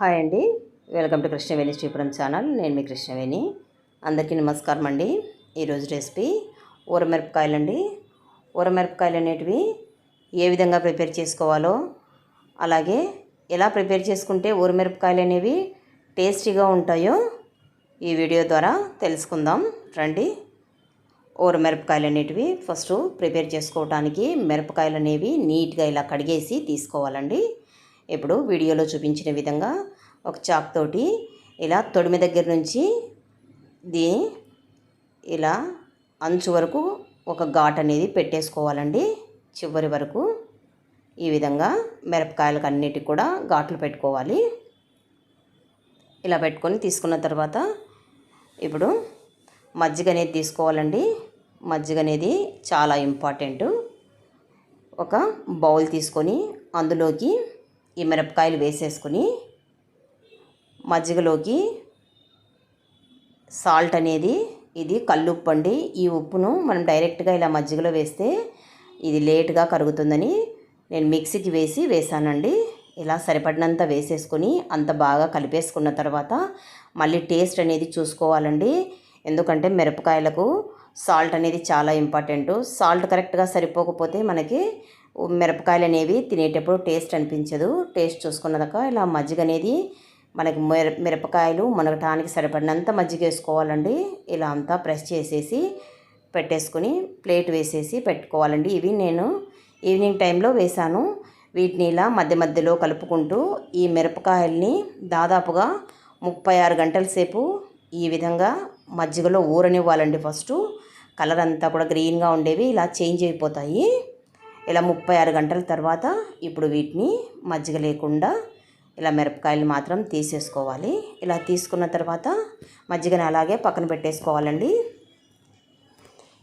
Hi అండి. Welcome to Krishnaveni Sripuram channel. నేను మీ కృష్ణవేణి. అందరికీ నమస్కారం అండి. ఈరోజు రెసిపీ ఊరమిరపకాయలు అండి. ఊరమిరపకాయలు అనేటివి ఏ విధంగా ప్రిపేర్ చేసుకోవాలో అలాగే ఎలా ప్రిపేర్ చేసుకుంటే ఊరమిరపకాయలు అనేవి టేస్టీగా ఉంటాయో ఈ వీడియో ద్వారా తెలుసుకుందాం. రండి. ఊరమిరపకాయలు అనేటివి ఫస్ట్ ప్రిపేర్ చేసుకోవడానికి మిరపకాయలు అనేవి నీట్గా ఇలా కడిగేసి తీసుకోవాలండి. ఇప్పుడు వీడియోలో చూపించిన విధంగా ఒక చాక్ తోటి ఇలా తొడిమి దగ్గర నుంచి దీని ఇలా అంచు వరకు ఒక ఘాట్ అనేది పెట్టేసుకోవాలండి. చివరి వరకు ఈ విధంగా మిరపకాయలకు అన్నిటికి కూడా ఘాట్లు పెట్టుకోవాలి. ఇలా పెట్టుకొని తీసుకున్న తర్వాత ఇప్పుడు మజ్జిగ అనేది తీసుకోవాలండి. మజ్జిగ అనేది చాలా ఇంపార్టెంట్. ఒక బౌల్ తీసుకొని అందులోకి ఈ మిరపకాయలు వేసేసుకొని మజ్జిగలోకి సాల్ట్ అనేది ఇది కల్లుప్పు అండి. ఈ ఉప్పును మనం డైరెక్ట్గా ఇలా మజ్జిగలో వేస్తే ఇది లేట్గా కరుగుతుందని నేను మిక్సీకి వేసి వేసానండి. ఇలా సరిపడినంత వేసేసుకొని అంత బాగా కలిపేసుకున్న తర్వాత మళ్ళీ టేస్ట్ అనేది చూసుకోవాలండి. ఎందుకంటే మిరపకాయలకు సాల్ట్ అనేది చాలా ఇంపార్టెంట్. సాల్ట్ కరెక్ట్గా సరిపోకపోతే మనకి మిరపకాయలు అనేవి తినేటప్పుడు టేస్ట్ అనిపించదు. టేస్ట్ చూసుకున్నదాక ఇలా మజ్జిగ అనేది మనకి మిర మిరపకాయలు మునగటానికి సరిపడినంత మజ్జిగ వేసుకోవాలండి. ఇలా అంతా ప్రెస్ చేసేసి పెట్టేసుకుని ప్లేట్ వేసేసి పెట్టుకోవాలండి. ఇవి నేను ఈవినింగ్ టైంలో వేశాను వీటిని ఇలా మధ్య మధ్యలో కలుపుకుంటూ ఈ మిరపకాయల్ని దాదాపుగా ముప్పై ఆరు గంటల సేపు ఈ విధంగా మజ్జిగలో ఊరనివ్వాలండి ఫస్ట్. కలర్ అంతా కూడా గ్రీన్గా ఉండేవి ఇలా చేంజ్ అయిపోతాయి. ఇలా ముప్పై ఆరు గంటల తర్వాత ఇప్పుడు వీటిని మజ్జిగ లేకుండా ఇలా మిరపకాయలు మాత్రం తీసేసుకోవాలి. ఇలా తీసుకున్న తర్వాత మజ్జిగని అలాగే పక్కన పెట్టేసుకోవాలండి.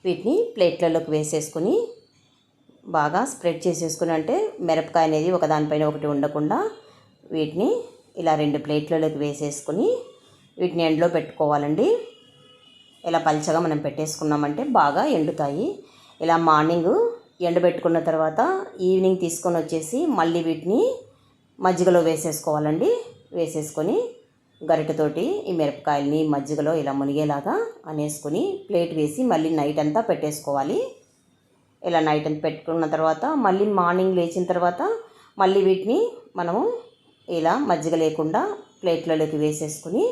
వీటిని ప్లేట్లలోకి వేసేసుకుని బాగా స్ప్రెడ్ చేసేసుకుని అంటే మిరపకాయ అనేది ఒకదానిపైన ఒకటి ఉండకుండా వీటిని ఇలా రెండు ప్లేట్లలోకి వేసేసుకుని వీటిని ఎండలో పెట్టుకోవాలండి. ఇలా పల్చగా మనం పెట్టేసుకున్నామంటే బాగా ఎండుతాయి. ఇలా మార్నింగ్ ఎండబెట్టుకున్న తర్వాత ఈవినింగ్ తీసుకొని వచ్చేసి మళ్ళీ వీటిని మజ్జిగలో వేసేసుకోవాలండి. వేసేసుకొని గరిటతోటి ఈ మిరపకాయల్ని మజ్జిగలో ఇలా మునిగేలాగా అనేసుకొని ప్లేట్ వేసి మళ్ళీ నైట్ అంతా పెట్టేసుకోవాలి. ఇలా నైట్ అంతా పెట్టుకున్న తర్వాత మళ్ళీ మార్నింగ్ లేచిన తర్వాత మళ్ళీ వీటిని మనము ఇలా మజ్జిగ లేకుండా ప్లేట్లలోకి వేసేసుకుని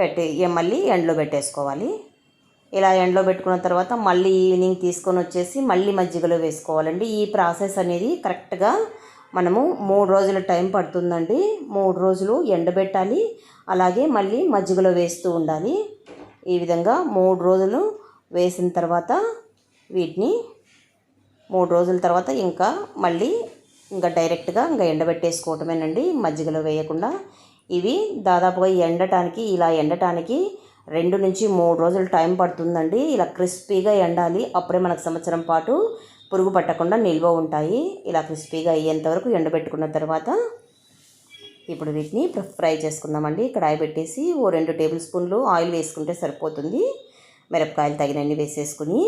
పెట్టి మళ్ళీ ఎండలో పెట్టేసుకోవాలి. ఇలా ఎండలో పెట్టుకున్న తర్వాత మళ్ళీ ఈవినింగ్ తీసుకొని వచ్చేసి మళ్ళీ మజ్జిగలో వేసుకోవాలండి. ఈ ప్రాసెస్ అనేది కరెక్ట్గా మనము మూడు రోజుల టైం పడుతుందండి. మూడు రోజులు ఎండబెట్టాలి. అలాగే మళ్ళీ మజ్జిగలో వేస్తూ ఉండాలి. ఈ విధంగా మూడు రోజులు వేసిన తర్వాత వీటిని మూడు రోజుల తర్వాత ఇంకా మళ్ళీ ఇంకా డైరెక్ట్గా ఇంకా ఎండబెట్టేసుకోవటమేనండి. మజ్జిగలో వేయకుండా ఇవి దాదాపుగా ఎండటానికి ఇలా ఎండటానికి రెండు నుంచి మూడు రోజులు టైం పడుతుందండి. ఇలా క్రిస్పీగా ఎండాలి. అప్పుడే మనకు సంవత్సరం పాటు పురుగు పట్టకుండా నిల్వ ఉంటాయి. ఇలా క్రిస్పీగా అయ్యేంత వరకు ఎండబెట్టుకున్న తర్వాత ఇప్పుడు వీటిని ఫ్రై చేసుకుందామండి. కడాయి పెట్టేసి ఓ రెండు టేబుల్ స్పూన్లు ఆయిల్ వేసుకుంటే సరిపోతుంది. మిరపకాయలు తగినన్ని వేసేసుకుని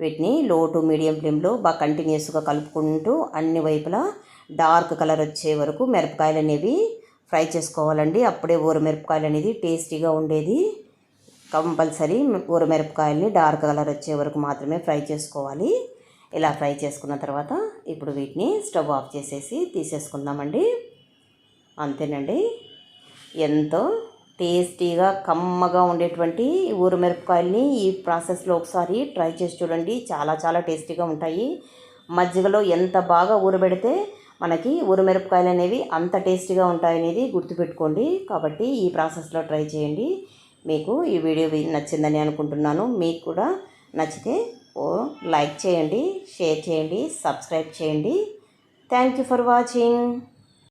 వీటిని లో టు మీడియం ఫ్లేమ్లో బాగా కంటిన్యూస్గా కలుపుకుంటూ అన్ని వైపులా డార్క్ కలర్ వచ్చే వరకు మిరపకాయలు అనేవి ఫ్రై చేసుకోవాలండి. అప్పుడే ఊరమిరపకాయలు అనేది టేస్టీగా ఉండేది. కంపల్సరీ ఊరమిరపకాయలని డార్క్ కలర్ వచ్చే వరకు మాత్రమే ఫ్రై చేసుకోవాలి. ఇలా ఫ్రై చేసుకున్న తర్వాత ఇప్పుడు వీటిని స్టవ్ ఆఫ్ చేసేసి తీసేసుకుందామండి. అంతేనండి. ఎంతో టేస్టీగా కమ్మగా ఉండేటువంటి ఊరమిరపకాయలని ఈ ప్రాసెస్లో ఒకసారి ట్రై చేసి చూడండి. చాలా చాలా టేస్టీగా ఉంటాయి. మజ్జిగలో ఎంత బాగా ఊరబెడితే మనకి ఊరమిరపకాయలు అనేవి అంత టేస్టీగా ఉంటాయనేది గుర్తుపెట్టుకోండి. కాబట్టి ఈ ప్రాసెస్లో ట్రై చేయండి. మీకు ఈ వీడియో నచ్చిందని అనుకుంటున్నాను. మీకు కూడా నచ్చితే ఓ లైక్ చేయండి షేర్ చేయండి సబ్స్క్రైబ్ చేయండి. Thank you for watching.